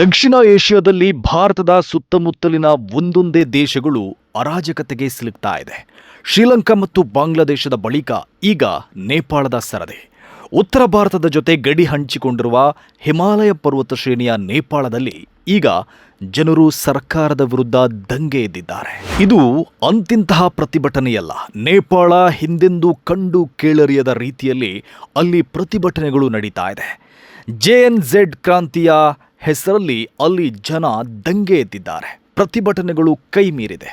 ದಕ್ಷಿಣ ಏಷ್ಯಾದಲ್ಲಿ ಭಾರತದ ಸುತ್ತಮುತ್ತಲಿನ ಒಂದೊಂದೇ ದೇಶಗಳು ಅರಾಜಕತೆಗೆ ಸಿಲುಕ್ತಾ ಇದೆ. ಶ್ರೀಲಂಕಾ ಮತ್ತು ಬಾಂಗ್ಲಾದೇಶದ ಬಳಿಕ ಈಗ ನೇಪಾಳದ ಸರದಿ. ಉತ್ತರ ಭಾರತದ ಜೊತೆ ಗಡಿ ಹಂಚಿಕೊಂಡಿರುವ ಹಿಮಾಲಯ ಪರ್ವತ ಶ್ರೇಣಿಯ ನೇಪಾಳದಲ್ಲಿ ಈಗ ಜನರು ಸರ್ಕಾರದ ವಿರುದ್ಧ ದಂಗೆ ಎದ್ದಿದ್ದಾರೆ. ಇದು ಅಂತಿಂತಹ ಪ್ರತಿಭಟನೆಯಲ್ಲ. ನೇಪಾಳ ಹಿಂದೆಂದೂ ಕಂಡು ಕೇಳರಿಯದ ರೀತಿಯಲ್ಲಿ ಅಲ್ಲಿ ಪ್ರತಿಭಟನೆಗಳು ನಡೀತಾ ಇದೆ. ಜೆ ಎನ್ ಝೆಡ್ ಕ್ರಾಂತಿಯ ಹೆಸರಲ್ಲಿ ಅಲ್ಲಿ ಜನ ದಂಗೆ ಎದ್ದಿದ್ದಾರೆ. ಪ್ರತಿಭಟನೆಗಳು ಕೈ ಮೀರಿದೆ.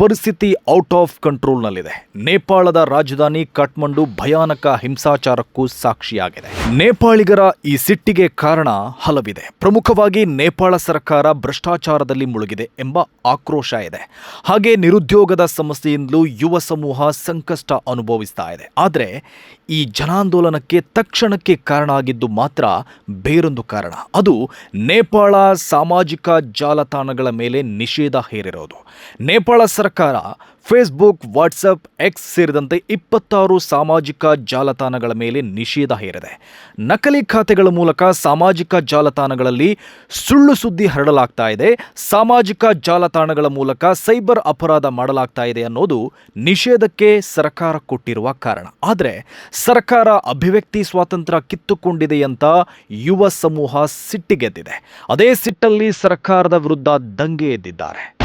ಪರಿಸ್ಥಿತಿ ಔಟ್ ಆಫ್ ಕಂಟ್ರೋಲ್ನಲ್ಲಿದೆ. ನೇಪಾಳದ ರಾಜಧಾನಿ ಕಾಠ್ಮಂಡು ಭಯಾನಕ ಹಿಂಸಾಚಾರಕ್ಕೂ ಸಾಕ್ಷಿಯಾಗಿದೆ. ನೇಪಾಳಿಗರ ಈ ಸಿಟ್ಟಿಗೆ ಕಾರಣ ಹಲವಿದೆ. ಪ್ರಮುಖವಾಗಿ ನೇಪಾಳ ಸರ್ಕಾರ ಭ್ರಷ್ಟಾಚಾರದಲ್ಲಿ ಮುಳುಗಿದೆ ಎಂಬ ಆಕ್ರೋಶ ಇದೆ. ಹಾಗೆ ನಿರುದ್ಯೋಗದ ಸಮಸ್ಯೆಯಿಂದಲೂ ಯುವ ಸಮೂಹ ಸಂಕಷ್ಟ ಅನುಭವಿಸ್ತಾ ಇದೆ. ಆದರೆ ಈ ಜನಾಂದೋಲನಕ್ಕೆ ತಕ್ಷಣಕ್ಕೆ ಕಾರಣ ಆಗಿದ್ದು ಮಾತ್ರ ಬೇರೊಂದು ಕಾರಣ. ಅದು ನೇಪಾಳ ಸಾಮಾಜಿಕ ಜಾಲತಾಣಗಳ ಮೇಲೆ ನಿಷೇಧ ಹೇರಿರೋದು. ನೇಪಾಳ ಸರ್ಕಾರ ಫೇಸ್ಬುಕ್, ವಾಟ್ಸಪ್ ಎಕ್ಸ್ ಸೇರಿದಂತೆ ಇಪ್ಪತ್ತಾರು ಸಾಮಾಜಿಕ ಜಾಲತಾಣಗಳ ಮೇಲೆ ನಿಷೇಧ ಹೇರಿದೆ. ನಕಲಿ ಖಾತೆಗಳ ಮೂಲಕ ಸಾಮಾಜಿಕ ಜಾಲತಾಣಗಳಲ್ಲಿ ಸುಳ್ಳು ಸುದ್ದಿ ಹರಡಲಾಗ್ತಾ ಇದೆ. ಸಾಮಾಜಿಕ ಜಾಲತಾಣಗಳ ಮೂಲಕ ಸೈಬರ್ ಅಪರಾಧ ಮಾಡಲಾಗ್ತಾ ಇದೆ ಅನ್ನೋದು ನಿಷೇಧಕ್ಕೆ ಸರ್ಕಾರ ಕೊಟ್ಟಿರುವ ಕಾರಣ. ಆದರೆ ಸರ್ಕಾರ ಅಭಿವ್ಯಕ್ತಿ ಸ್ವಾತಂತ್ರ್ಯ ಕಿತ್ತುಕೊಂಡಿದೆ ಅಂತ ಯುವ ಸಮೂಹ ಸಿಟ್ಟಿಗೆದ್ದಿದೆ. ಅದೇ ಸಿಟ್ಟಲ್ಲಿ ಸರ್ಕಾರದ ವಿರುದ್ಧ ದಂಗೆ ಎದ್ದಿದ್ದಾರೆ.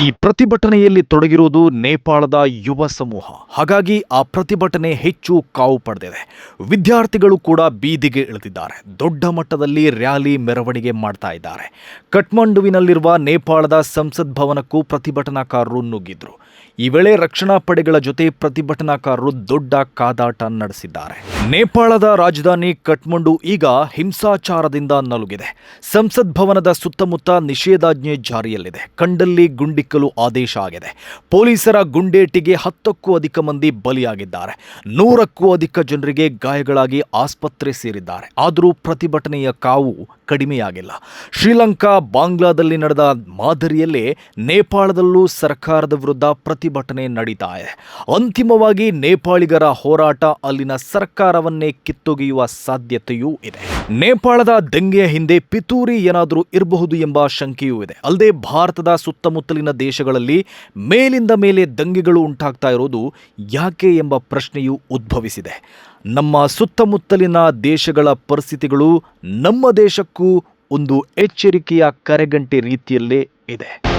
ಈ ಪ್ರತಿಭಟನೆಯಲ್ಲಿ ತೊಡಗಿರುವುದು ನೇಪಾಳದ ಯುವ ಸಮೂಹ. ಹಾಗಾಗಿ ಆ ಪ್ರತಿಭಟನೆ ಹೆಚ್ಚು ಕಾವು ಪಡೆದಿದೆ. ವಿದ್ಯಾರ್ಥಿಗಳು ಕೂಡ ಬೀದಿಗೆ ಇಳಿದಿದ್ದಾರೆ. ದೊಡ್ಡ ಮಟ್ಟದಲ್ಲಿ ರ್ಯಾಲಿ ಮೆರವಣಿಗೆ ಮಾಡ್ತಾ ಇದ್ದಾರೆ. ಕಠ್ಮಂಡುವಿನಲ್ಲಿರುವ ನೇಪಾಳದ ಸಂಸತ್ ಭವನಕ್ಕೂ ಪ್ರತಿಭಟನಾಕಾರರು ನುಗ್ಗಿದ್ರು. ಈ ವೇಳೆ ರಕ್ಷಣಾ ಪಡೆಗಳ ಜೊತೆ ಪ್ರತಿಭಟನಾಕಾರರು ದೊಡ್ಡ ಕಾದಾಟ ನಡೆಸಿದ್ದಾರೆ. ನೇಪಾಳದ ರಾಜಧಾನಿ ಕಠ್ಮಂಡು ಈಗ ಹಿಂಸಾಚಾರದಿಂದ ನಲುಗಿದೆ. ಸಂಸತ್ ಭವನದ ಸುತ್ತಮುತ್ತ ನಿಷೇಧಾಜ್ಞೆ ಜಾರಿಯಲ್ಲಿದೆ. ಕಂಡಲ್ಲಿ ಗುಂಡಿಕ್ಕಲು ಆದೇಶ ಆಗಿದೆ. ಪೊಲೀಸರ ಗುಂಡೇಟಿಗೆ ಹತ್ತಕ್ಕೂ ಅಧಿಕ ಮಂದಿ ಬಲಿಯಾಗಿದ್ದಾರೆ. ನೂರಕ್ಕೂ ಅಧಿಕ ಜನರಿಗೆ ಗಾಯಗಳಾಗಿ ಆಸ್ಪತ್ರೆ ಸೇರಿದ್ದಾರೆ. ಆದರೂ ಪ್ರತಿಭಟನೆಯ ಕಾವು ಕಡಿಮೆಯಾಗಿಲ್ಲ. ಶ್ರೀಲಂಕಾ, ಬಾಂಗ್ಲಾದಲ್ಲಿ ನಡೆದ ಮಾದರಿಯಲ್ಲೇ ನೇಪಾಳದಲ್ಲೂ ಸರ್ಕಾರದ ವಿರುದ್ಧ ಪ್ರತಿಭಟನೆ ನಡೀತಾ ಇದೆ. ಅಂತಿಮವಾಗಿ ನೇಪಾಳಿಗರ ಹೋರಾಟ ಅಲ್ಲಿನ ಸರ್ಕಾರವನ್ನೇ ಕಿತ್ತೊಗೆಯುವ ಸಾಧ್ಯತೆಯೂ ಇದೆ. ನೇಪಾಳದ ದಂಗೆಯ ಹಿಂದೆ ಪಿತೂರಿ ಏನಾದರೂ ಇರಬಹುದು ಎಂಬ ಶಂಕೆಯೂ ಇದೆ. ಅಲ್ಲದೆ ಭಾರತದ ಸುತ್ತಮುತ್ತಲಿನ ದೇಶಗಳಲ್ಲಿ ಮೇಲಿಂದ ಮೇಲೆ ದಂಗೆಗಳು ಉಂಟಾಗ್ತಾ ಇರೋದು ಯಾಕೆ ಎಂಬ ಪ್ರಶ್ನೆಯು ಉದ್ಭವಿಸಿದೆ. ನಮ್ಮ ಸುತ್ತಮುತ್ತಲಿನ ದೇಶಗಳ ಪರಿಸ್ಥಿತಿಗಳು ನಮ್ಮ ದೇಶಕ್ಕೂ ಒಂದು ಎಚ್ಚರಿಕೆಯ ಕರೆಗಂಟೆ ರೀತಿಯಲ್ಲೇ ಇದೆ.